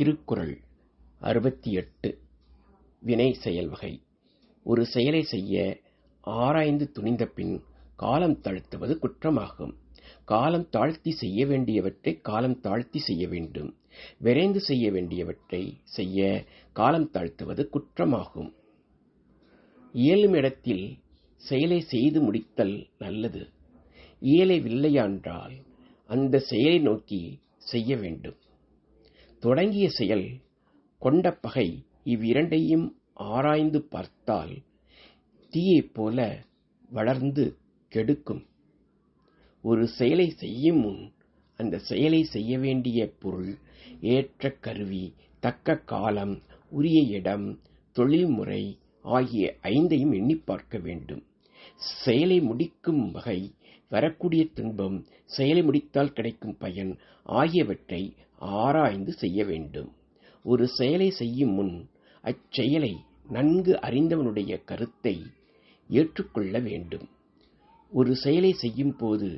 திருக்குறள் அறுபத்தி எட்டு வினை செயல் வகை. ஒரு செயலை செய்ய ஆராய்ந்து துணிந்தபின் காலம் தாழ்த்துவது குற்றமாகும். காலம் தாழ்த்தி செய்ய வேண்டியவற்றை காலம் தாழ்த்தி செய்ய வேண்டும். விரைந்து செய்ய வேண்டியவற்றை செய்ய காலம் தாழ்த்துவது குற்றமாகும். இயலும் இடத்தில் செயலை செய்து முடித்தல் நல்லது. இயலவில்லையென்றால் அந்த செயலை நோக்கி செய்ய வேண்டும். தொடங்கிய செயல் கொண்ட பகை இவ்விரண்டையும் ஆராய்ந்து பார்த்தால் தீயைப் போல வளர்ந்து கெடுக்கும். ஒரு செயலை செய்யும் முன் அந்த செயலை செய்ய வேண்டிய பொருள் ஏற்ற கருவி தக்க காலம் உரிய இடம் தொழில்முறை ஆகிய ஐந்தையும் எண்ணிப் பார்க்க வேண்டும். செயலை முடிக்கும் வகை வரக்கூடிய துன்பம் செயலை முடித்தால் கிடைக்கும் பயன் ஆகியவற்றை ஆராய்ந்து செய்ய வேண்டும். ஒரு செயலை செய்யும் முன் அச்செயலை நன்கு அறிந்தவனுடைய கருத்தை ஏற்றுக்கொள்ள வேண்டும். ஒரு செயலை செய்யும் போது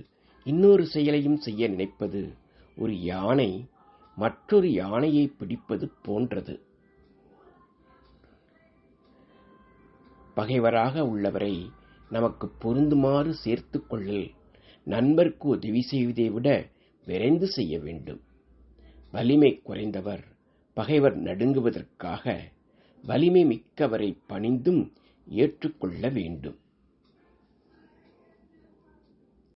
இன்னொரு செயலையும் செய்ய நினைப்பது ஒரு யானை மற்றொரு யானையை பிடிப்பது போன்றது. பகைவராக உள்ளவரை நமக்கு பொருந்துமாறு சேர்த்து கொள்ளல் நண்பர்க்கு உதவி செய்வதை விட விரைந்து செய்ய வேண்டும். வலிமை குறைந்தவர் பகைவர் நடுங்குவதற்காக வலிமை மிக்கவரை பணிந்தும் ஏற்றுக்கொள்ள வேண்டும்.